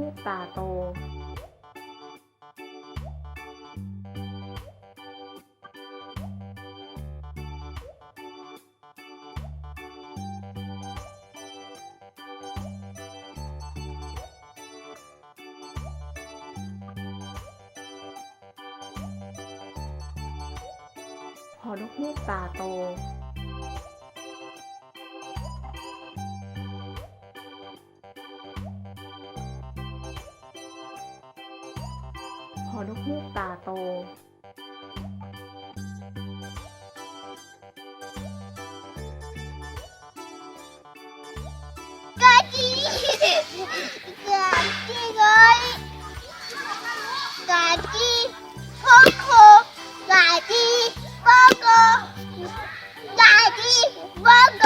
อนกฮูกตาโตหอนกฮูกตาโต หอนกฮูกตาโต กาจีกาจีเลยกาจีโคโคกาจีโกโกกาจีโกโก